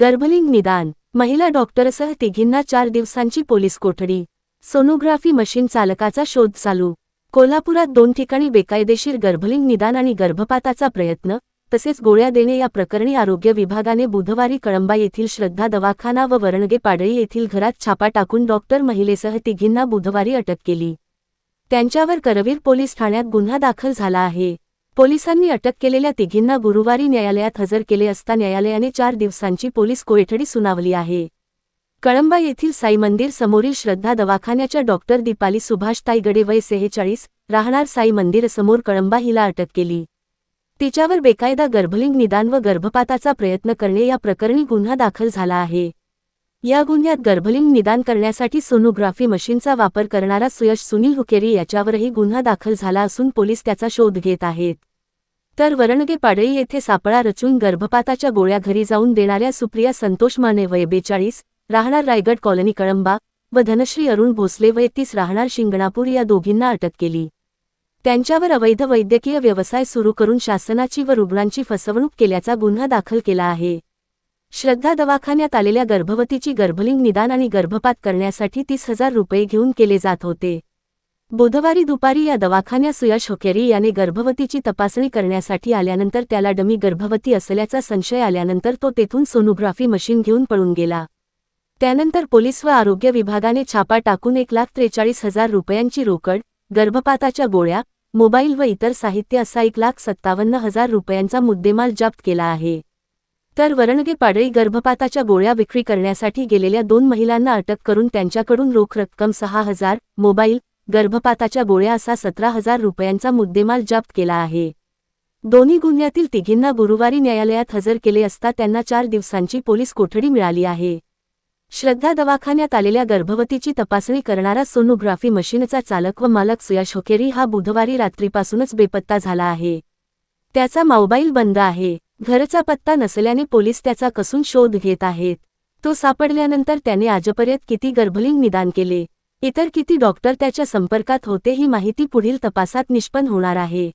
गर्भलिंग निदान. महिला डॉक्टरसह तिघींना चार दिवसांची पोलीस कोठडी. सोनोग्राफी मशीन चालकाचा शोध चालू. कोल्हापुरात दोन ठिकाणी बेकायदेशीर गर्भलिंग निदान आणि गर्भपाताचा प्रयत्न तसेच गोळ्या देणे या प्रकरणी आरोग्य विभागाने बुधवारी कळंबा येथील श्रद्धा दवाखाना व वरणगे पाडळी येथील घरात छापा टाकून डॉक्टर महिलेसह तिघींना बुधवारी अटक केली. त्यांच्यावर करवीर पोलीस ठाण्यात गुन्हा दाखल झाला आहे. पोलिसांनी अटक केलेल्या तिघींना गुरुवारी न्यायालयात हजर केले असता न्यायालयाने चार दिवसांची पोलीस कोठडी सुनावली आहे. कळंबा येथील साई मंदिर समोरील श्रद्धा दवाखान्याच्या डॉक्टर दीपाली सुभाष ताईगडे वय सेहेचाळीस राहणार साई मंदिर समोर कळंबा हिला अटक केली. तिच्यावर बेकायदा गर्भलिंग निदान व गर्भपाताचा प्रयत्न करणे या प्रकरणी गुन्हा दाखल झाला आहे. या गुन्ह्यात गर्भलिंग निदान करण्यासाठी सोनोग्राफी मशीनचा वापर करणारा सुयश सुनील हुकेरी याच्यावरही गुन्हा दाखल झाला असून पोलीस त्याचा शोध घेत आहेत. तर वरणगे पाडळी येथे सापळा रचून गर्भपाताच्या गोळ्या घरी जाऊन देणाऱ्या सुप्रिया संतोष माने वय बेचाळीस राहणार रायगड कॉलनी कळंबा व धनश्री अरुण भोसले वय तीस राहणार शिंगणापूर या दोघींना अटक केली. त्यांच्यावर अवैध वैद्यकीय व्यवसाय सुरू करून शासनाची व रुग्णांची फसवणूक केल्याचा गुन्हा दाखल केला आहे. श्रद्धा दवाखान्यात आलेल्या गर्भवतीची गर्भलिंग निदान आणि गर्भपात करण्यासाठी तीस हजार रुपये घेऊन केले जात होते. बुधवारी दुपारी या दवाखान्या सुयश होकेरी याने गर्भवतीची तपासणी करण्यासाठी आल्यानंतर त्याला डमी गर्भवती असल्याचा संशय आल्यानंतर तो तेथून सोनोग्राफी मशीन घेऊन पळून गेला. त्यानंतर पोलीस व आरोग्य विभागाने छापा टाकून एक लाख त्रेचाळीस हजार रुपयांची रोकड गर्भपाताच्या गोळ्या मोबाईल व इतर साहित्य असा एक लाख सत्तावन्न हजार रुपयांचा मुद्देमाल जप्त केला आहे. तर वरणगे पाडळी गर्भपाताच्या गोळ्या विक्री करण्यासाठी गेलेल्या दोन महिलांना अटक करून त्यांच्याकडून रोख रक्कम सहा हजार मोबाईल गर्भपाताच्या गोळ्या असा सतरा हजार रुपयांचा मुद्देमाल जप्त केला आहे. दोन्ही गुन्ह्यातील तिघींना गुरुवारी न्यायालयात हजर केले असता त्यांना चार दिवसांची पोलीस कोठडी मिळाली आहे. श्रद्धा दवाखान्यात आलेल्या गर्भवतीची तपासणी करणारा सोनोग्राफी मशीनचा चालक व मालक सुयाश होकेरी हा बुधवारी रात्रीपासूनच बेपत्ता झाला आहे. त्याचा मोबाईल बंद आहे. घरचा पत्ता नसल्याने पोलीस त्याचा कसून शोध घेत आहेत. तो सापडल्यानंतर त्याने आजपर्यंत किती गर्भलिंग निदान केले? इतर किती डॉक्टर त्याच्या संपर्कात होते ही माहिती पुढील तपासात निष्पन्न होणार आहे.